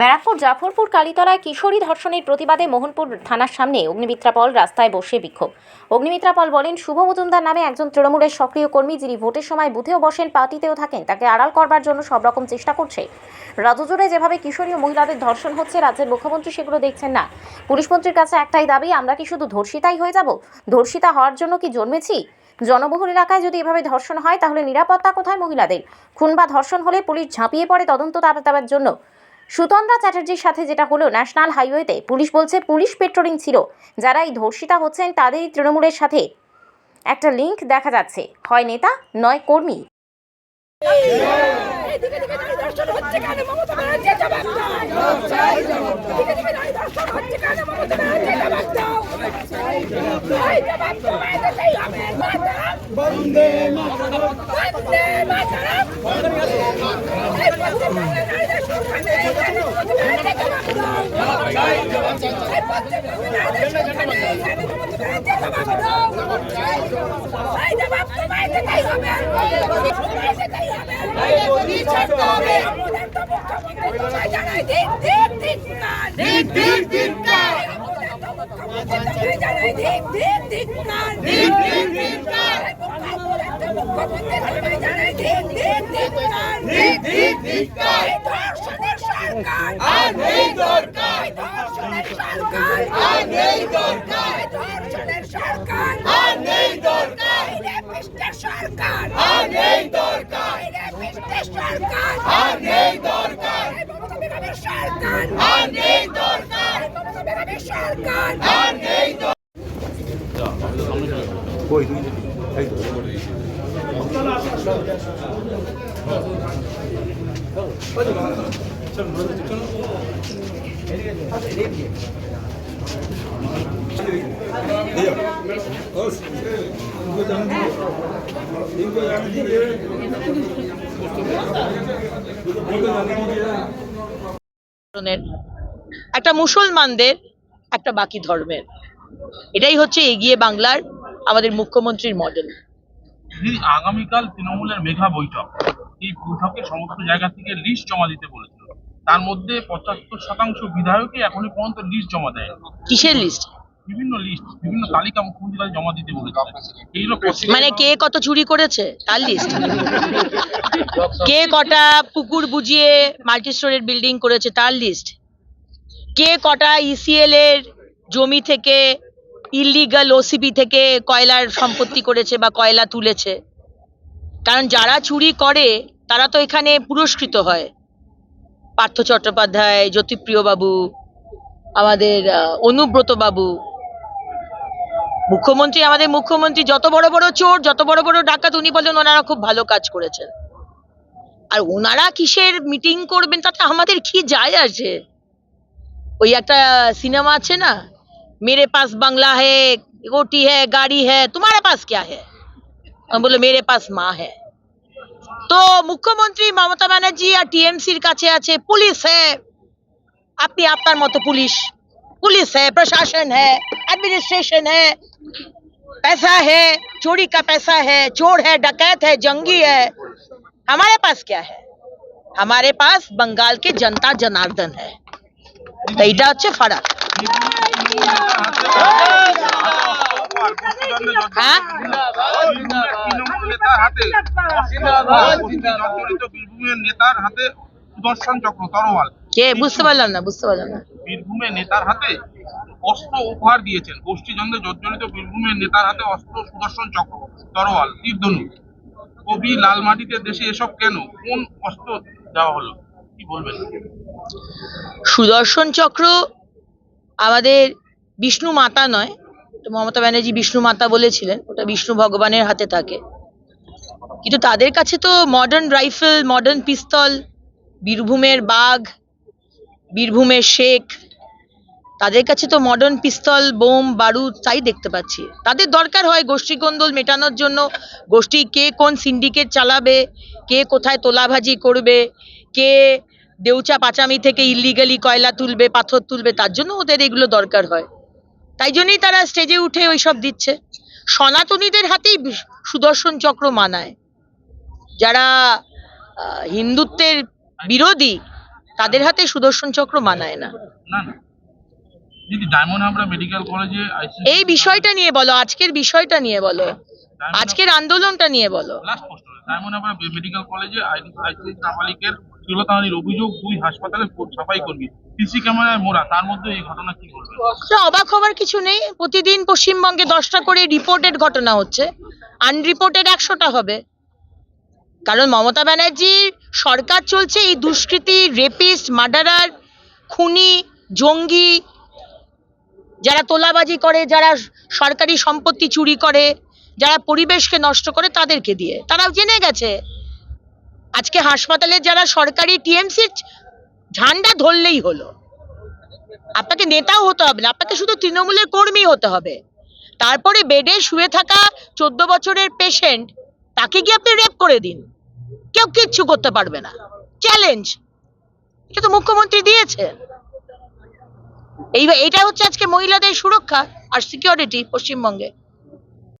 ব্যারাকপুর, জাফরপুর, কালীতলায় কিশোরী ধর্ষণের প্রতিবাদে মোহনপুর থানার সামনে অগ্নিমিত্রা পল রাস্তায় বসে বিক্ষোভ। অগ্নিমিত্রা পল বলেন, শুভ মজুমদার নামে একজন তৃণমূলের সক্রিয় কর্মী যিনি ভোটের সময় বুথেও বসেন, পার্টিতেও থাকেন, তাকে আড়াল করবার জন্য সব রকম চেষ্টা করছে। রাজ্য জুড়ে যেভাবে কিশোরী ও মহিলাদের ধর্ষণ হচ্ছে, রাজ্যের মুখ্যমন্ত্রী সেগুলো দেখছেন না। পুলিশ মন্ত্রীর কাছে একটাই দাবি, আমরা কি শুধু ধর্ষিতাই হয়ে যাব? ধর্ষিতা হওয়ার জন্য কি জন্মেছি? জনবহুল এলাকায় যদি এভাবে ধর্ষণ হয়, তাহলে নিরাপত্তা কোথায় মহিলাদের? খুন বা ধর্ষণ হলে পুলিশ ঝাঁপিয়ে পড়ে তদন্ত তাড়াতাড়ির জন্য। সুতন্দ্রা চ্যাটার্জির সাথে যেটা হলো ন্যাশনাল হাইওয়েতে, পুলিশ বলছে পুলিশ পেট্রোলিং ছিল। যারা এই ধর্ষিতা হচ্ছেন, তাদেরই তৃণমূলের সাথে। একটা লিংক দেখা যাচ্ছে। হয় নেতা, নয় কর্মী। বন্দে মাতারাম। বন্দে মাতারাম। এই পশ্চিমবঙ্গে নারীদের সুরক্ষানে এই নারী মমতা ব্যানার্জি সরকার আর নেই দরকার সরকার আর নেই দরকার সরকার আর নেই দরকার সরকার আর নেই দরকার একটা মুসলমানদের একটা বাকি ধর্মের। এটাই হচ্ছে এগিয়ে বাংলার আমাদের মুখ্যমন্ত্রীর মডেল আগামীকাল তৃণমূলের মেঘা বৈঠক। এই বৈঠকে সমস্ত জায়গা থেকে লিস্ট জমা দিতে বলেছিল। তার মধ্যে পঁচাত্তর শতাংশ বিধায়কই এখনই পর্যন্ত লিস্ট জমা দেয় কিসের লিস্ট বিভিন্ন লিস্ট বিভিন্ন তালিকা মুখ্যমন্ত্রী জমা দিতে বলেছে এইগুলো মানে কে কত চুরি করেছে? তার লিস্ট কে কটা পুকুর বুঝিয়ে মাল্টি স্টোরের বিল্ডিং করেছে? তার লিস্ট কে কটা ইসিএল এর জমি থেকে ইলিগাল ওসিপি থেকে কয়লার সম্পত্তি করেছে বা কয়লা তুলেছে। কারণ যারা চুরি করে, তারা তো এখানে পুরস্কৃত হয়। পার্থ চট্টোপাধ্যায় জ্যোতিপ্রিয় বাবু আমাদের অনুব্রত বাবু মুখ্যমন্ত্রী, আমাদের মুখ্যমন্ত্রী যত বড় বড় চোর, যত বড় বড় ডাকাত, উনি বলেন ওনারা খুব ভালো কাজ করেছেন। আর ওনারা কিসের মিটিং করবেন? তাতে আমাদের কি যায় আছে ওই একটা সিনেমা আছে না? মেরে পাস বাংলা হে रोटी है गाड़ी है तुम्हारे पास क्या है আমি বললো মেরে পাস মা है তো মুখ্যমন্ত্রী মমতা ব্যানার্জি আর টিএমসির কাছে আছে পুলিশ হ্যাঁ আপনি আপনার মতো পুলিশ पुलिस है प्रशासन है एडमिनिस्ट्रेशन है पैसा है चोरी का पैसा है चोर है डकैत है जंगी है हमारे पास क्या है हमारे पास बंगाल के जनता जनार्दन है তো এইটা হচ্ছে ফারাক হ্যাঁ তৃণমূল নেতার হাতে সুদর্শন চক্র তরোয়াল কে? বুঝতে পারলাম না বুঝতে পারলাম না। বীরভূমের নেতার হাতে অস্ত্র উপহার দিয়েছেন। গোষ্ঠীদ্বন্দ্বে জর্জরিত বীরভূমের নেতার হাতে অস্ত্র সুদর্শন চক্র তরোয়াল তীরধনু। কবি লাল মাটিতে দেশে এসব কেন? কোন অস্ত্র দেওয়া হলো? কি বলবেন? সুদর্শন চক্র আমাদের বিষ্ণু মাতা নয়, তো মমতা ব্যানার্জি বিষ্ণু মাতা বলেছিলেন, ওটা বিষ্ণু ভগবানের হাতে থাকে। কিন্তু তাদের কাছে তো মডার্ন রাইফেল মডার্ন পিস্তল বীরভূমের বাঘ, বীরভূমের শেখ, তাদের কাছে তো মডার্ন পিস্তল বোম, বারুদ, তাই দেখতে পাচ্ছি। তাদের দরকার হয় গোষ্ঠী কোন্দল মেটানোর জন্য, গোষ্ঠী কে কোন সিন্ডিকেট চালাবে, কে কোথায় তোলাভাজি করবে, কে দেউচা পাচামি থেকে ইলিগালি কয়লা তুলবে, পাথর তুলবে, তার জন্য ওদের এগুলো দরকার হয়। তাই জন্যই তারা স্টেজে উঠে ওইসব দিচ্ছে। সনাতনীদের হাতেই সুদর্শন চক্র মানায়। যারা হিন্দুত্বের বিরোধী তাদের হাতে সুদর্শন চক্র মানায় না। এই বিষয়টা নিয়ে বলো আজকের বিষয়টা নিয়ে বলো আজকের আন্দোলনটা নিয়ে বলো। মেডিকেল কলেজে অভিযোগ দুই হাসপাতালে সাফাই কর্মী। সিসি ক্যামেরায় মোড়া, তার মধ্যে এই ঘটনা কি তো অবাক হওয়ার কিছু নেই, প্রতিদিন পশ্চিমবঙ্গে দশটা করে রিপোর্টেড ঘটনা হচ্ছে আনরিপোর্টেড একশোটা হবে। কারণ মমতা ব্যানার্জির সরকার চলছে এই দুষ্কৃতী রেপিস্ট মার্ডারার খুনি, জঙ্গি, যারা তোলাবাজি করে, যারা সরকারি সম্পত্তি চুরি করে, যারা পরিবেশকে নষ্ট করে তাদেরকে দিয়ে। তারাও জেনে গেছে। আজকে হাসপাতালে যারা সরকারি টিএমসির ঝান্ডা ধরলেই হলো। আপনাকে নেতাও হতে হবে না, আপনাকে শুধু তৃণমূলের কর্মী হতে হবে। তারপরে বেডে শুয়ে থাকা চোদ্দ বছরের পেশেন্ট তাকে গিয়ে আপনি রেপ করে দিন। কেউ কিচ্ছু করতে পারবে না। চ্যালেঞ্জ এটা তো মুখ্যমন্ত্রী দিয়েছে এই এটা হচ্ছে আজকে মহিলাদের সুরক্ষা আর সিকিউরিটি পশ্চিমবঙ্গে।